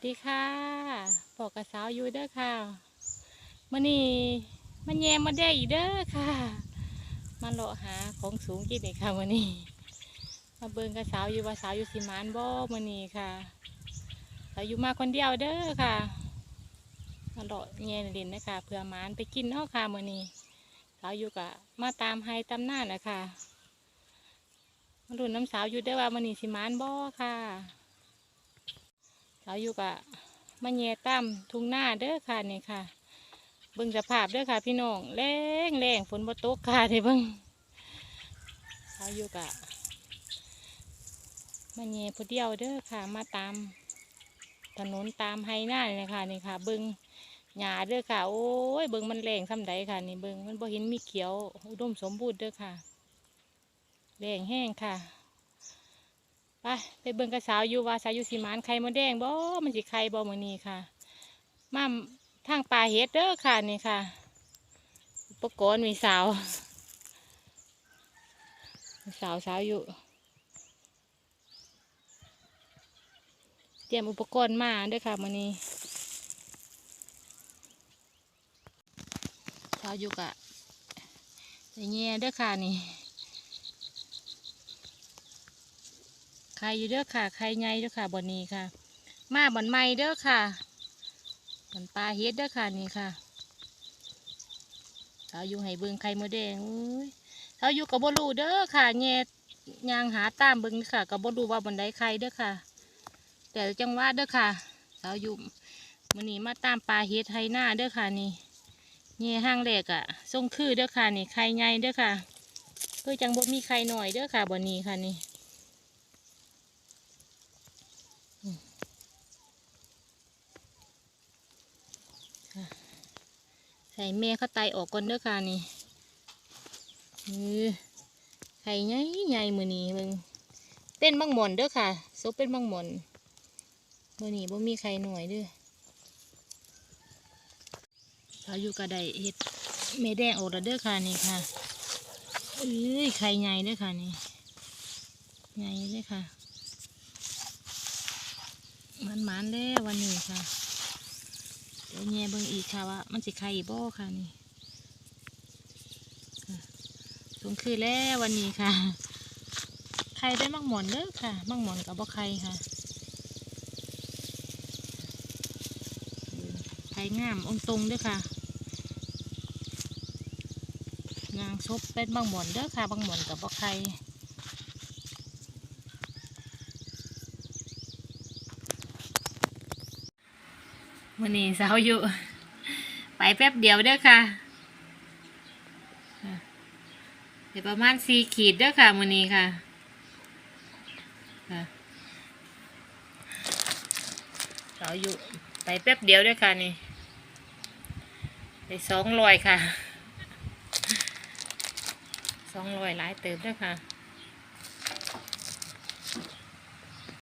สวัสดีค่ะปอกกระสาวอยู่เด้อค่ะมื่อนี้มันแยมมาได้อีกเด้อค่ะ มาเลาะหาของสูงกินอีกค่ะมื่อนี้มาเบิ่งกระสาวอยู่ว่าสาวอยู่สิมานบ่มื่อนี้ค่ะสาวอยู่มาคนเดียวเด้อค่ะ มาเลาะแยนดินนะคะเพื่อมานไปกินเนาะค่ะมื่อนี้สาวอยู่กะมาตามให้ตามหน้านะคะมาดูน้ำสาวอยู่ได้ว่ามื่อนี้สิมานบ่ค่ะ เขาอยู่กับมาแย่ตั้มทุ่งหน้าเด้อค่ะนี่ค่ะ เบิ่งสภาพเด้อค่ะ พี่น้องแรงแรงฝนบ่ตกค่ะที่เบิ่งเขาอยู่กับมาแย่ผู้เดียวเด้อค่ะ มาตามถนนตามไฮหน้านี่ค่ะนี่ค่ะ เบิ่งหญ้าเด้อค่ะ โอ้ยเบิ่งมันแรงซ้ำใดค่ะ นี่เบิ่งมันบ่เห็นมีเขียวอุดมสมบูรณ์เด้อค่ะแรงแห้งค่ะ ไปไปเบิ่งกระสาวอยู่ว่าสาวอยู่สีมานไข่มดแดงบ่มันสิไข่บ่มื้อนี้ค่ะมาทางป่าเฮ็ดเด้อค่ะนี่ค่ะอุปกรณ์มีสาวสาวสาวอยู่ เตรียมอุปกรณ์มาด้อค่ะมื้อนี้สาวอยู่กะไอ้แง่เด้อค่ะนี่ ใครอยู่เด้อค่ะใครไงเด้อค่ะบอนนี้ค่ะ มาบ่อนไม้เด้อค่ะบ่อนปลาเฮ็ดเด้อค่ะนี่ค่ะเราอยู่ให้เบิ่งไข่มดแดงอุ้ยเราอยู่กับบ่รู้เด้อค่ะแง่ยางหาตามเบิ่งค่ะกับบ่รู้ว่าบ่อนใดไข่เด้อค่ะ แต่จังหวะเด้อค่ะเราอยู่มื้อนี้มาตามปลาเฮ็ดไทหน้าเด้อค่ะนี่แง่ห้างแรกอะทรงคือเด้อค่ะนี่ไข่ใหญ่เด้อค่ะคือจังบ่มีไข่หน่อยเด้อค่ะบ่อนนี้ค่ะนี่ ส่แม่เข้าไตออกก่อนเด้อค่ะนี่เออไข่ใหญ่ใหญ่มือนี้มึงเป็นบางหมอนเด้อค่ะซุปเป็นบางหมอนมือนี้บ่มีไข่หน่วยเด้อเขาอยู่กระไดเห็ดเมแดงออกแล้วเด้อค่ะนี่ค่ะเอ้ยไข่ใหญ่เด้อค่ะนี่ใหญ่เลยค่ะมันมันๆแล้ววันนี้ค่ะ เดี๋ยวแง่เบิ่งอีกค่ะว่ามันสิไข่บ่ค่ะนี่สงคือแล้ววันนี้ค่ะ ไข่ได้มักหมอนเด้อค่ะ มักหมอนกับบ่ไข่ค่ะไข่งามองตรงเด้อค่ะนางซบเป็นบางหมอนเด้อค่ะบางหมอนกับบ่ไข่ วันนี้สาวอยู่ ไปแป๊บเดียวเด้อค่ะเดี๋ยวประมาณสี่ขีดเด้อค่ะมื้อนี้ค่ะค่ะสาวอยู่ไปแป๊บเดียวเด้อค่ะนี่ไปสองรอยค่ะสองรอยหลายเติมเด้อค่ะ